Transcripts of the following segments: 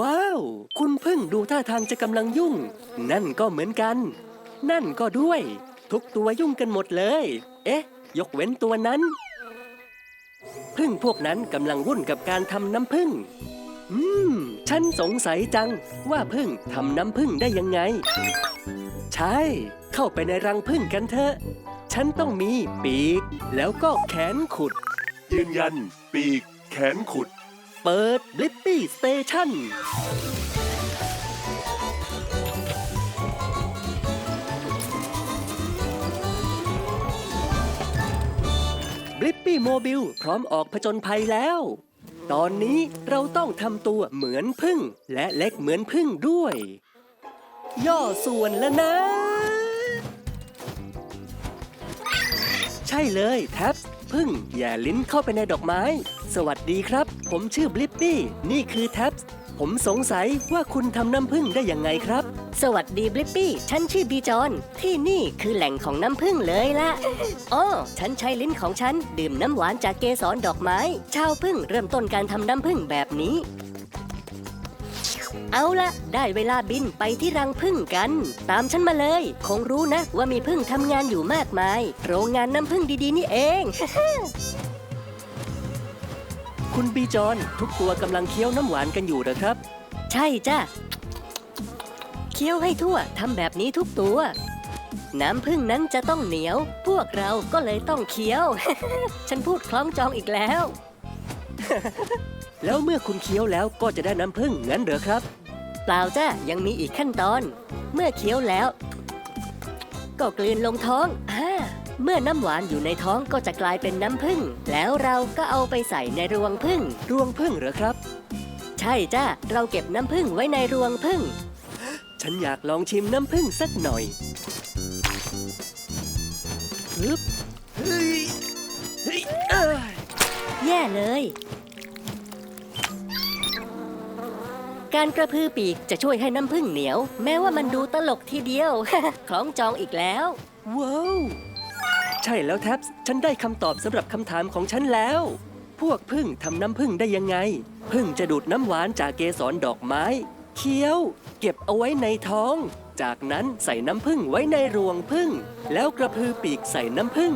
ว้าว คุณพึ่งดูท่าทางจะกำลังยุ่ง นั่นก็เหมือนกัน นั่นก็ด้วย ทุกตัวยุ่งกันหมดเลย เอ๊ะ ยกเว้นตัวนั้น พึ่งพวกนั้นกำลังวุ่นกับการทำน้ำพึ่ง อืม ฉันสงสัยจังว่าพึ่งทำน้ำพึ่งได้ยังไง ใช่ เข้าไปในรังพึ่งกันเถอะ ฉันต้องมีปีก แล้วก็แขนขุด ยืนยัน ปีก แขนขุด เปิดบลิปปี้สเตชัน บลิปปี้โมบิลพร้อมออกผจญภัยแล้ว ตอนนี้เราต้องทำตัวเหมือนพึ่ง และเล็กเหมือนพึ่งด้วย ย่อส่วนแล้วนะ ใช่เลยแท็บพึ่งอย่าลิ้นเข้าไปในดอกไม้ สวัสดีครับ ผมชื่อบลิปปี้ นี่คือแท็บ ผมสงสัยว่าคุณทำน้ำพึ่งได้ยังไงครับ สวัสดีบลิปปี้ ฉันชื่อบีจอน ที่นี่คือแหล่งของน้ำผึ้งเลยละอ๋อฉันใช้ลิ้นของฉัน ดื่มน้ำหวานจากเกสรดอกไม้ ชาวพึ่งเริ่มต้นการทำน้ำผึ้งแบบนี้ เอาละได้เวลาบินไปที่รังผึ้งกัน ตามฉันมาเลย คงรู้นะว่ามีผึ้งทำงานอยู่มากมาย โรงงานน้ำผึ้งดีๆนี่เอง คุณบีจอนทุกตัวกำลังเคี้ยวน้ำหวานกันอยู่เหรอครับ ใช่จ้ะเคี้ยวให้ทั่วทำแบบนี้ทุกตัว น้ำผึ้งนั้นจะต้องเหนียว พวกเราก็เลยต้องเคี้ยว ฉันพูดคล้องจองอีกแล้ว แล้วเมื่อคุณเคี้ยวแล้วก็จะได้น้ำพึ่งงั้นเหรอครับ เปล่าจ้ะยังมีอีกขั้นตอน เมื่อเคี้ยวแล้ว ก็กลืนลงท้องอ่า เมื่อน้ำหวานอยู่ในท้องก็จะกลายเป็นน้ำผึ้งแล้วเราก็เอาไปใส่ในรวงผึ้งรวงพึ่งเหรอครับ ใช่จ้ะเราเก็บน้ำผึ้งไว้ในรวงผึ้งฉันอยากลองชิมน้ำพึ่งสักหน่อยฮึบเฮ้ยเฮ้ยเอ้ยแย่เลย การกระพือปีกจะช่วยให้น้ำผึ้งเหนียว แม้ว่ามันดูตลกทีเดียว คล้องจองอีกแล้ว ว้าว ใช่แล้วแท็บฉันได้คำตอบสำหรับคำถามของฉันแล้ว พวกพึ่งทำน้ำพึ่งได้ยังไง พึ่งจะดูดน้ำหวานจากเกสรดอกไม้ เคี้ยว เก็บเอาไว้ในท้อง จากนั้นใส่น้ำพึ่งไว้ในรวงพึ่ง แล้วกระพือปีกใส่น้ำพึ่ง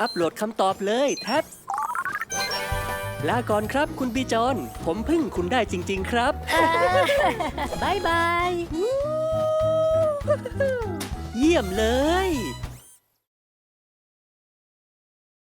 อัปโหลดคำตอบเลยแท็บลาก่อนครับคุณบีจอน ผมพึ่งคุณได้จริง ๆ ครับบายบาย เยี่ยมเลย